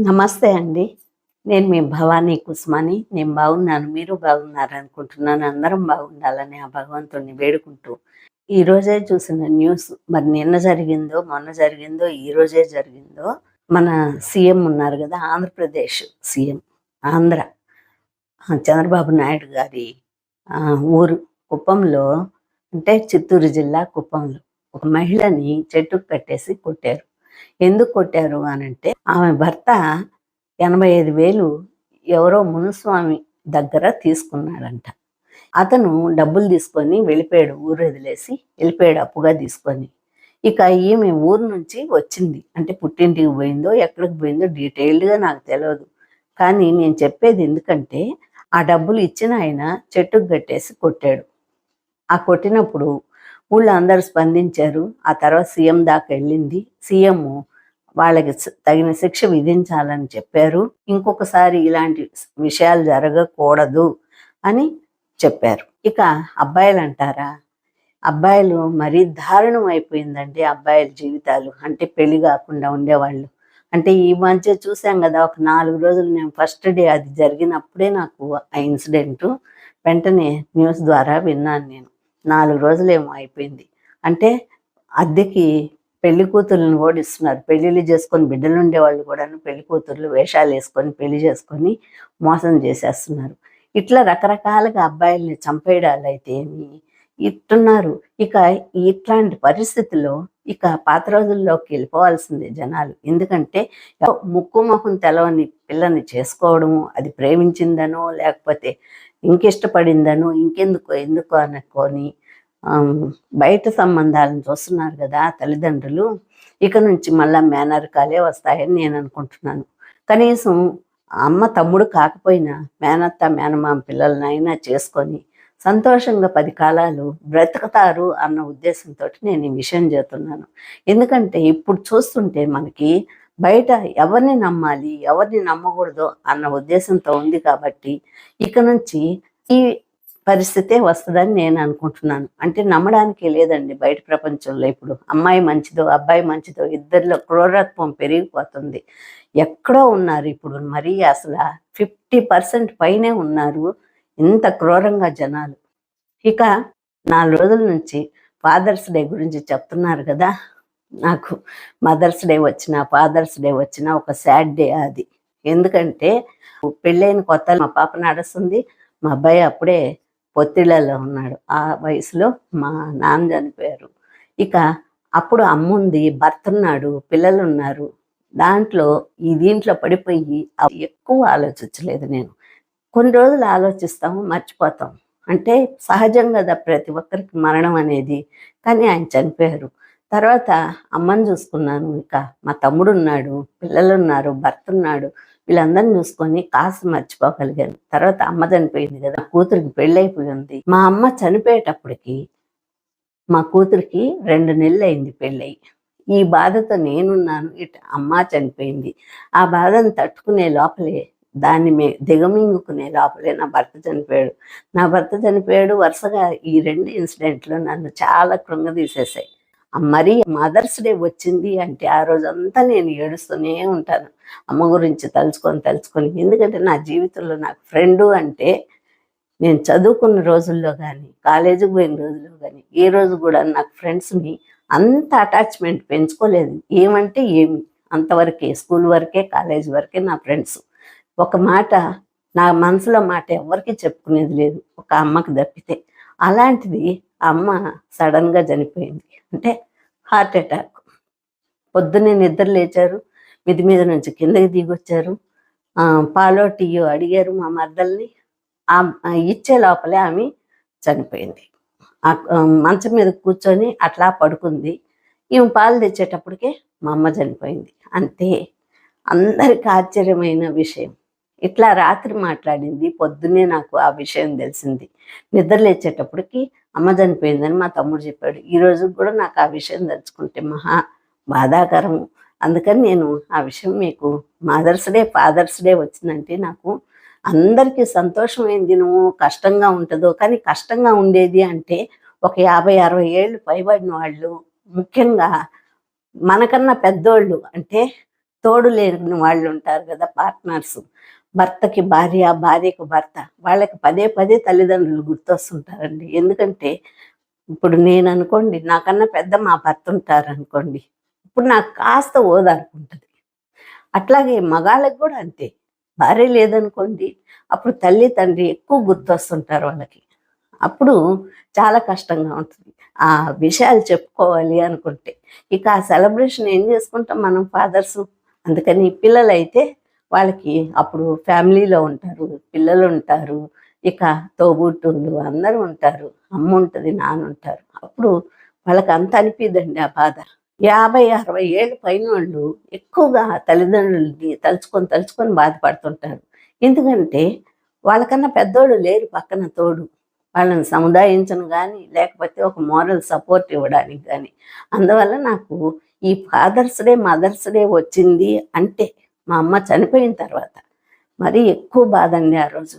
నమస్తే అండి. నేను మీ భవానీ కుస్మాని. నేను బాగున్నాను. మీరు బాగున్నారు అనుకుంటున్నాను. అందరం బాగుండాలని ఆ భగవంతుడిని వేడుకుంటూ. ఈ రోజే చూసిన న్యూస్ మరి నిన్న జరిగిందో మొన్న జరిగిందో ఈ రోజే జరిగిందో మన సీఎం ఉన్నారు కదా ఆంధ్రప్రదేశ్ సీఎం ఆంధ్ర. చంద్రబాబు నాయుడు గారి ఆ, ఊరు కుప్పంలో అంటే చిత్తూరు జిల్లా కుప్పంలో ఒక మహిళని చెట్టుకు కట్టేసి కొట్టారు. ఎందుకు కొట్టారు అని అంటే ఆమె భర్త ఎనభై ఐదు వేలు ఎవరో మునుస్వామి దగ్గర తీసుకున్నాడంట. అతను డబ్బులు తీసుకొని వెళ్ళిపోయాడు ఊరు వదిలేసి వెళ్ళిపోయాడు అప్పుగా తీసుకొని. ఇక ఈమె ఊరు నుంచి వచ్చింది. అంటే పుట్టింటికి పోయిందో ఎక్కడికి పోయిందో డీటెయిల్డ్గా నాకు తెలియదు కానీ నేను చెప్పేది ఎందుకంటే ఆ డబ్బులు ఇచ్చిన ఆయన చెట్టుకు కట్టేసి కొట్టాడు. ఆ కొట్టినప్పుడు ఊళ్ళో అందరూ స్పందించారు. ఆ తర్వాత సీఎం దాకా వెళ్ళింది. సీఎం వాళ్ళకి తగిన శిక్ష విధించాలని చెప్పారు. ఇంకొకసారి ఇలాంటి విషయాలు జరగకూడదు అని చెప్పారు. ఇక అబ్బాయిలు అంటారా? అబ్బాయిలు మరీ దారుణం అయిపోయిందండి అబ్బాయిల జీవితాలు. అంటే పెళ్ళి కాకుండా ఉండేవాళ్ళు. అంటే ఈ మధ్య చూసాం కదా ఒక నాలుగు రోజులు నేను ఫస్ట్ డే అది జరిగినప్పుడే నాకు ఆ ఇన్సిడెంట్. వెంటనే న్యూస్ ద్వారా విన్నాను నేను. నాలుగు రోజులేమో అయిపోయింది. అంటే అద్దెకి పెళ్ళి కూతుర్లను ఓడిస్తున్నారు. పెళ్ళిళ్ళు చేసుకొని బిడ్డలు ఉండేవాళ్ళు కూడా పెళ్ళి కూతుర్లు వేషాలు వేసుకొని పెళ్ళి చేసుకొని మోసం చేసేస్తున్నారు. ఇట్లా రకరకాలుగా అబ్బాయిల్ని చంపేయడాలు అయితే ఏమి? ఇట్టున్నారు. ఇక ఇట్లాంటి పరిస్థితుల్లో ఇక పాత రోజుల్లోకి వెళ్ళిపోవాల్సిందే జనాలు. ఎందుకంటే ముక్కు మొహం తెలవని పిల్లని చేసుకోవడము అది ప్రేమించిందనో లేకపోతే ఇంకిష్టపడిందనో ఇంకెందుకు ఎందుకు అనుకొని బయట సంబంధాలను చూస్తున్నారు కదా తల్లిదండ్రులు ఇక నుంచి మళ్ళా మేనరికాలే వస్తాయని నేను అనుకుంటున్నాను. కనీసం అమ్మ తమ్ముడు కాకపోయినా మేనత్త మేనమామ పిల్లలనైనా చేసుకొని సంతోషంగా పది కాలాలు బ్రతుకుతారు అన్న ఉద్దేశంతో నేను ఈ విషయం చేస్తున్నాను ఎందుకంటే ఇప్పుడు చూస్తుంటే మనకి బయట ఎవరిని నమ్మాలి ఎవరిని నమ్మకూడదు అన్న ఉద్దేశంతో ఉంది కాబట్టి ఇక నుంచి ఈ పరిస్థితే వస్తుందని నేను అనుకుంటున్నాను. అంటే నమ్మడానికి లేదండి బయట ప్రపంచంలో ఇప్పుడు. అమ్మాయి మంచిదో అబ్బాయి మంచిదో ఇద్దరిలో క్రూరత్వం పెరిగిపోతుంది. ఎక్కడో ఉన్నారు ఇప్పుడు మరీ అసలు ఫిఫ్టీ పర్సెంట్ పైనే ఉన్నారు ఇంత క్రూరంగా జనాలు. ఇక నాలుగు రోజుల నుంచి ఫాదర్స్ డే గురించి చెప్తున్నారు కదా. నాకు మదర్స్ డే వచ్చిన ఫాదర్స్ డే వచ్చిన ఒక సాడ్ డే అది. ఎందుకంటే పెళ్ళైన కొత్త మా పాప నడుస్తుంది మా అబ్బాయి అప్పుడే పొత్తిళ్ళలో ఉన్నాడు. ఆ వయసులో మా నాన్న చనిపోయారు. ఇక అప్పుడు అమ్మ ఉంది భర్త ఉన్నాడు పిల్లలు ఉన్నారు దాంట్లో ఈ దీంట్లో పడిపోయి అవి ఎక్కువ ఆలోచించలేదు నేను. కొన్ని రోజులు ఆలోచిస్తాము మర్చిపోతాం. అంటే సహజం కదా ప్రతి ఒక్కరికి మరణం అనేది. కానీ ఆయన చనిపోయారు. తర్వాత అమ్మని చూసుకున్నాను. ఇక మా తమ్ముడు ఉన్నాడు పిల్లలు ఉన్నారు భర్త ఉన్నాడు వీళ్ళందరిని చూసుకొని కాస్త మర్చిపోగలిగాను. తర్వాత అమ్మ చనిపోయింది కదా కూతురికి పెళ్ళైపోయి ఉంది. మా అమ్మ చనిపోయేటప్పటికి మా కూతురికి రెండు నెలలు అయింది పెళ్ళయి. ఈ బాధతో నేనున్నాను. ఇటు అమ్మ చనిపోయింది. ఆ బాధను తట్టుకునే లోపలే దాన్ని మే దిగమింగుకునే లోపలే నా భర్త చనిపోయాడు. నా భర్త చనిపోయాడు. వరుసగా ఈ రెండు ఇన్సిడెంట్లు నన్ను చాలా కృంగదీసేసాయి. మరి మదర్స్ డే వచ్చింది అంటే ఆ రోజంతా నేను ఏడుస్తూనే ఉంటాను. అమ్మ గురించి తలుచుకొని తలుచుకొని. ఎందుకంటే నా జీవితంలో నాకు ఫ్రెండు అంటే నేను చదువుకున్న రోజుల్లో కానీ కాలేజీకి పోయిన రోజుల్లో కానీ ఏ రోజు కూడా నాకు ఫ్రెండ్స్ని అంత అటాచ్మెంట్ పెంచుకోలేదు. ఏమంటే ఏమి? అంతవరకే స్కూల్ వరకే కాలేజ్ వరకే నా ఫ్రెండ్స్. ఒక మాట నా మనసులో మాట ఎవరికి చెప్పుకునేది లేదు. ఒక అమ్మకి తప్పితే. అలాంటిది అమ్మ సడన్గా చనిపోయింది. అంటే హార్ట్ అటాక్. పొద్దున్నే నిద్ర లేచారు. మిది మీద నుంచి కిందకి దిగొచ్చారు. పాలో టీయో అడిగారు మా మర్దల్ని. ఇచ్చే లోపలే ఆమె చనిపోయింది. ఆ మంచం మీద కూర్చొని అట్లా పడుకుంది. ఈమె పాలు తెచ్చేటప్పటికే మా అమ్మ చనిపోయింది. అంతే. అందరికి ఆశ్చర్యమైన విషయం. ఇట్లా రాత్రి మాట్లాడింది. పొద్దున్నే నాకు ఆ విషయం తెలిసింది. నిద్ర లేచేటప్పటికి అమ్మ చనిపోయిందని మా తమ్ముడు చెప్పాడు. ఈ రోజు కూడా నాకు ఆ విషయం తలుచుకుంటే మహా బాధాకరం. అందుకని నేను ఆ విషయం మీకు మదర్స్ డే ఫాదర్స్ డే వచ్చిందంటే నాకు అందరికీ సంతోషమైన దినము కష్టంగా ఉంటుందో కానీ కష్టంగా ఉండేది అంటే ఒక యాభై అరవై ఏళ్ళు పైబడిన వాళ్ళు ముఖ్యంగా మనకన్నా పెద్దోళ్ళు అంటే తోడు లేని వాళ్ళు ఉంటారు కదా పార్ట్నర్స్. భర్తకి భార్య భార్యకు భర్త వాళ్ళకి పదే పదే తల్లిదండ్రులు గుర్తొస్తుంటారండి. ఎందుకంటే ఇప్పుడు నేను అనుకోండి నాకన్నా పెద్ద మా భర్త ఉంటారు అనుకోండి ఇప్పుడు నాకు కాస్త ఓదనుకుంటుంది అట్లాగే మగాళ్ళకి కూడా అంతే. భార్య లేదనుకోండి అప్పుడు తల్లి తండ్రి ఎక్కువ గుర్తొస్తుంటారు వాళ్ళకి. అప్పుడు చాలా కష్టంగా ఉంటుంది. ఆ విషయాలు చెప్పుకోవాలి అనుకుంటే. ఇక ఆ సెలబ్రేషన్ ఏం చేసుకుంటాం మనం ఫాదర్స్? అందుకని పిల్లలైతే వాళ్ళకి అప్పుడు ఫ్యామిలీలో ఉంటారు పిల్లలు ఉంటారు ఇక తోబుట్టువులు అందరూ ఉంటారు అమ్మ ఉంటుంది నాన్న ఉంటారు. అప్పుడు వాళ్ళకి అంత అనిపిదండి ఆ బాధ. యాభై అరవై ఏళ్ళు పైన వాళ్ళు ఎక్కువగా తల్లిదండ్రులని తలుచుకొని తలుచుకొని బాధపడుతుంటారు. ఎందుకంటే వాళ్ళకన్నా పెద్దోళ్ళు లేరు పక్కన తోడు. వాళ్ళని సముదాయించను కానీ లేకపోతే ఒక మోరల్ సపోర్ట్ ఇవ్వడానికి కానీ అందువల్ల నాకు ఈ ఫాదర్స్ డే మదర్స్ డే వచ్చింది అంటే మా అమ్మ చనిపోయిన తర్వాత మరీ ఎక్కువ బాధ అండి ఆ రోజు.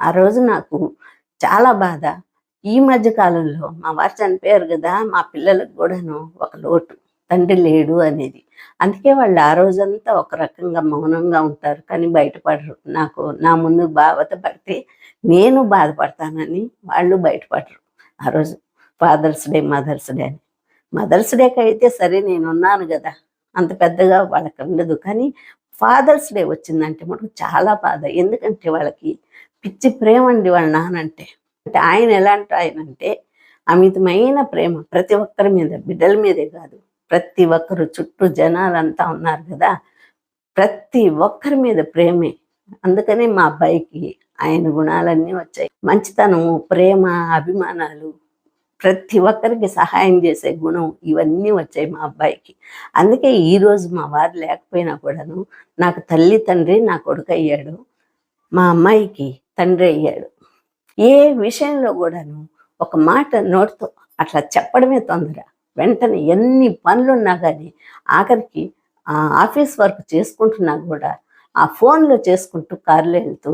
ఆ రోజు నాకు చాలా బాధ. ఈ మధ్య కాలంలో మా వారు చనిపోయారు కదా మా పిల్లలకు కూడాను ఒక లోటు. తండ్రి లేడు అనేది. అందుకే వాళ్ళు ఆ రోజంతా ఒక రకంగా మౌనంగా ఉంటారు కానీ బయటపడరు. నాకు నా ముందు బాధ పడితే నేను బాధపడతానని వాళ్ళు బయటపడరు ఆ రోజు. ఫాదర్స్ డే మదర్స్ డే అని. మదర్స్ డేకి అయితే సరే నేను ఉన్నాను కదా అంత పెద్దగా వాళ్ళకి ఉండదు. కానీ ఫాదర్స్ డే వచ్చిందంటే మనకు చాలా బాధ. ఎందుకంటే వాళ్ళకి పిచ్చి ప్రేమ అండి వాళ్ళ నానంటే అంటే ఆయన ఎలాంటి ఆయన అంటే అమితమైన ప్రేమ. ప్రతి ఒక్కరి మీద బిడ్డల మీదే కాదు. ప్రతి ఒక్కరు చుట్టూ జనాలంతా ఉన్నారు కదా. ప్రతి ఒక్కరి మీద ప్రేమే. అందుకనే మా అబ్బాయికి ఆయన గుణాలన్నీ వచ్చాయి. మంచితనము ప్రేమ అభిమానాలు ప్రతి ఒక్కరికి సహాయం చేసే గుణం ఇవన్నీ వచ్చాయి మా అబ్బాయికి. అందుకే ఈరోజు మా వారు లేకపోయినా కూడాను నాకు తల్లి తండ్రి నా కొడుకు అయ్యాడు మా అమ్మాయికి తండ్రి అయ్యాడు. ఏ విషయంలో కూడాను ఒక మాట నోటితో అట్లా చెప్పడమే తొందర. వెంటనే ఎన్ని పనులున్నా కానీ ఆఖరికి ఆ ఆఫీస్ వర్క్ చేసుకుంటున్నా కూడా ఆ ఫోన్లో చేసుకుంటూ కారులో వెళ్తూ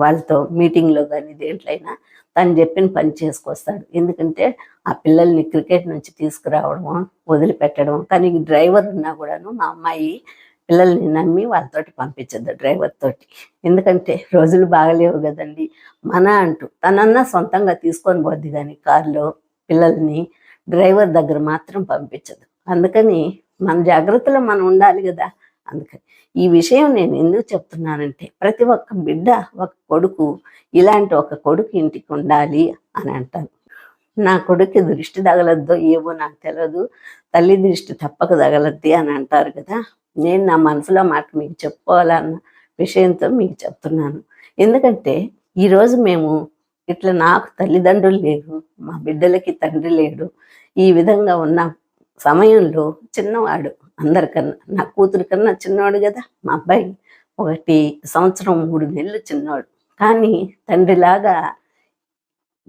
వాళ్ళతో మీటింగ్లో కానీ దేంట్లైనా తను చెప్పిన పని చేసుకొస్తాడు. ఎందుకంటే ఆ పిల్లల్ని క్రికెట్ నుంచి తీసుకురావడము వదిలిపెట్టడం కానీ డ్రైవర్ ఉన్నా కూడాను మా అమ్మాయి పిల్లల్ని నమ్మి వాళ్ళతోటి పంపించద్దు డ్రైవర్ తోటి. ఎందుకంటే రోజులు బాగలేవు కదండి. మన అంటూ తనన్నా సొంతంగా తీసుకొని పోద్ది కానీ కారులో పిల్లల్ని డ్రైవర్ దగ్గర మాత్రం పంపించదు అందుకని మన జాగ్రత్తలో మనం ఉండాలి కదా. అందుకని. ఈ విషయం నేను ఎందుకు చెప్తున్నానంటే ప్రతి ఒక్క బిడ్డ ఒక కొడుకు ఇలాంటి ఒక కొడుకు ఇంటికి ఉండాలి అని అంటాను నా కొడుకు దృష్టి తగలద్దో ఏమో నాకు తెలియదు తల్లి దృష్టి తప్పక తగలద్ది అని అంటారు కదా. నేను నా మనసులో మాట మీకు చెప్పుకోవాలన్న విషయంతో మీకు చెప్తున్నాను. ఎందుకంటే ఈరోజు మేము ఇట్లా నాకు తల్లిదండ్రులు లేరు మా బిడ్డలకి తండ్రి లేడు. ఈ విధంగా ఉన్న సమయంలో చిన్నవాడు అందరికన్నా. నా కూతురు కన్నా చిన్నవాడు కదా మా అబ్బాయి ఒకటి సంవత్సరం మూడు నెలలు చిన్నవాడు. కానీ తండ్రిలాగా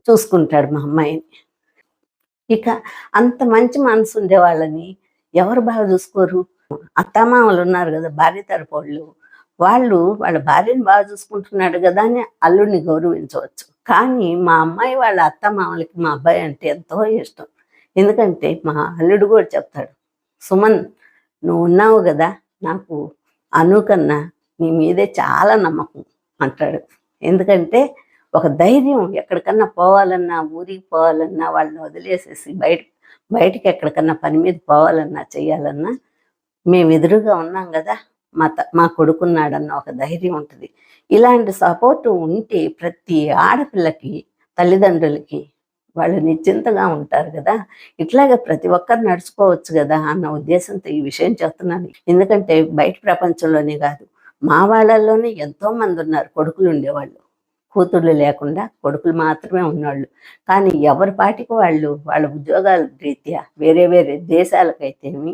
చూసుకుంటాడు మా అమ్మాయిని. ఇక అంత మంచి మనసు ఉండేవాళ్ళని ఎవరు బాగా చూసుకోరు? అత్తమామలు ఉన్నారు కదా భార్య తరపు వాళ్ళు వాళ్ళు వాళ్ళ భార్యను బాగా చూసుకుంటున్నాడు కదా అని అల్లుడిని గౌరవించవచ్చు. కానీ మా అమ్మాయి వాళ్ళ అత్తమామలకి మా అబ్బాయి అంటే ఎంతో ఇష్టం. ఎందుకంటే మా అల్లుడు కూడా చెప్తాడు సుమన్ నువ్వు ఉన్నావు కదా నాకు అను కన్నా నీ మీదే చాలా నమ్మకం అంటాడు. ఎందుకంటే ఒక ధైర్యం ఎక్కడికన్నా పోవాలన్నా ఊరికి పోవాలన్నా వాళ్ళని వదిలేసేసి బయట బయటికి ఎక్కడికన్నా పని మీద పోవాలన్నా చేయాలన్నా మేము ఎదురుగా ఉన్నాం కదా మా త మా కొడుకున్నాడన్న ఒక ధైర్యం ఉంటుంది. ఇలాంటి సపోర్ట్ ఉంటే ప్రతి ఆడపిల్లకి తల్లిదండ్రులకి వాళ్ళు నిశ్చింతగా ఉంటారు కదా. ఇట్లాగే ప్రతి ఒక్కరు నడుచుకోవచ్చు కదా అన్న ఉద్దేశంతో ఈ విషయం చెప్తున్నాను ఎందుకంటే బయట ప్రపంచంలోనే కాదు మా వాళ్ళల్లోనే ఎంతో మంది ఉన్నారు కొడుకులు ఉండేవాళ్ళు. కూతుళ్ళు లేకుండా కొడుకులు మాత్రమే ఉన్నవాళ్ళు కానీ ఎవరి పాటికి వాళ్ళు? వాళ్ళ ఉద్యోగాల రీత్యా వేరే వేరే దేశాలకైతేమి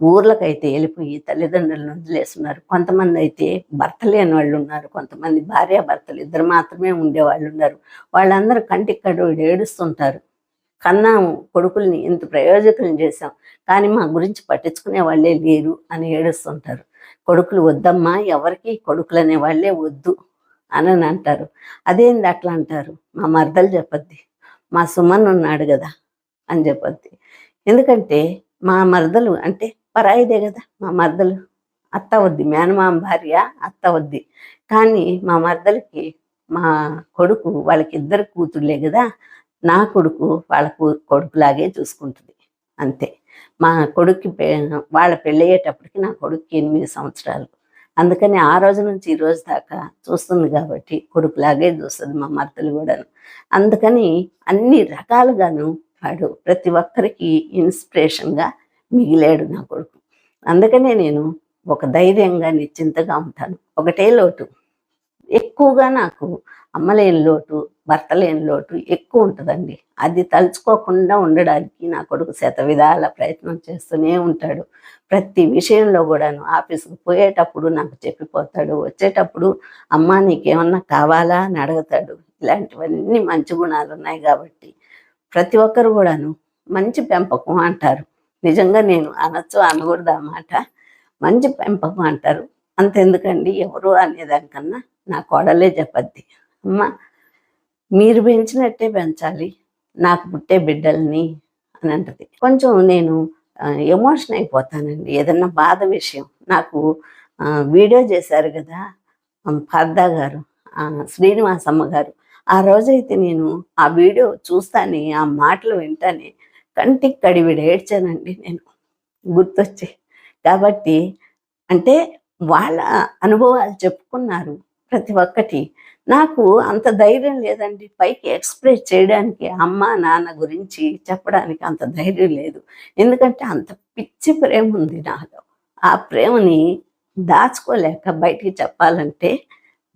ఊర్లకైతే వెళ్ళిపోయి తల్లిదండ్రులను వదిలేస్తున్నారు. కొంతమంది అయితే భర్త లేని వాళ్ళు ఉన్నారు కొంతమంది భార్య భర్తలు ఇద్దరు మాత్రమే ఉండేవాళ్ళు ఉన్నారు వాళ్ళందరూ కంటిక్కడ కడు ఏడుస్తుంటారు. కన్నాము కొడుకుల్ని ఇంత ప్రయోజకులను చేశాం. కానీ మా గురించి పట్టించుకునే వాళ్ళే లేరు అని ఏడుస్తుంటారు. కొడుకులు వద్దమ్మా ఎవరికి కొడుకులు అనే వాళ్ళే వద్దు అని అని అంటారు. అదేంది అట్లా అంటారు? మా మరదలు చెప్పద్ది. మా సుమన్ ఉన్నాడు కదా అని చెప్పద్ది. ఎందుకంటే మా మరదలు అంటే పరాయిదే కదా మా మరదలు. అత్త వద్ది మేనమామ భార్య అత్త వద్ది. కానీ మా మర్దలకి మా కొడుకు వాళ్ళకి ఇద్దరు కూతుళ్ళే కదా నా కొడుకు వాళ్ళ కొడుకులాగే చూసుకుంటుంది. అంతే. మా కొడుక్కి పె- వాళ్ళ పెళ్ళయ్యేటప్పటికి నా కొడుక్కి ఎనిమిది సంవత్సరాలు. అందుకని ఆ రోజు నుంచి ఈ రోజు దాకా చూస్తుంది కాబట్టి కొడుకులాగే చూస్తుంది మా మర్దలు కూడాను. అందుకని అన్ని రకాలుగాను వాడు ప్రతి ఒక్కరికి ఇన్స్పిరేషన్గా మిగిలాడు నా కొడుకు. అందుకనే నేను ఒక ధైర్యంగా నిశ్చింతగా ఉంటాను. ఒకటే లోటు. ఎక్కువగా నాకు అమ్మలేని లోటు భర్త లేని లోటు ఎక్కువ ఉంటుందండి. అది తలుచుకోకుండా ఉండడానికి నా కొడుకు శత విధాల ప్రయత్నం చేస్తూనే ఉంటాడు. ప్రతి విషయంలో కూడాను ఆఫీసుకు పోయేటప్పుడు నాకు చెప్పిపోతాడు. వచ్చేటప్పుడు అమ్మ నీకేమన్నా కావాలా? అని అడుగుతాడు. ఇలాంటివన్నీ మంచి గుణాలు ఉన్నాయి కాబట్టి ప్రతి ఒక్కరు కూడాను మంచి పెంపకం అంటారు. నిజంగా నేను అనొచ్చు అనకూడదు ఆ మాట. మంచి పెంపకం అంటారు. అంతెందుకండి? ఎవరు అనేదానికన్నా నా కోడలే చెప్పద్ది. అమ్మ మీరు పెంచినట్టే పెంచాలి. నాకు పుట్టే బిడ్డల్ని అని అంటది. కొంచెం నేను ఎమోషన్ అయిపోతానండి. ఏదన్నా బాధ విషయం. నాకు వీడియో చేశారు కదా పర్దా గారు శ్రీనివాసమ్మ గారు. ఆ రోజైతే నేను ఆ వీడియో చూస్తానే ఆ మాటలు వింటానే కంటికి కడివిడ ఏడ్చానండి నేను. గుర్తొచ్చి కాబట్టి అంటే వాళ్ళ అనుభవాలు చెప్పుకున్నారు ప్రతి ఒక్కటి. నాకు అంత ధైర్యం లేదండి. పైకి ఎక్స్ప్రెస్ చేయడానికి అమ్మ నాన్న గురించి చెప్పడానికి అంత ధైర్యం లేదు. ఎందుకంటే అంత పిచ్చి ప్రేమ ఉంది నాలో. ఆ ప్రేమని దాచుకోలేక బయటికి చెప్పాలంటే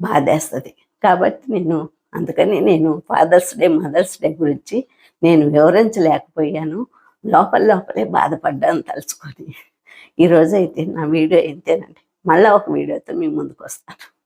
బాధేస్తుంది. కాబట్టి నేను అందుకని నేను ఫాదర్స్ డే మదర్స్ డే గురించి నేను వివరించలేకపోయాను. లోపల లోపలే బాధపడ్డాను తలుచుకొని. ఈరోజు అయితే నా వీడియో ఇంతేనండి. మళ్ళీ ఒక వీడియోతో మీ ముందుకు వస్తాను.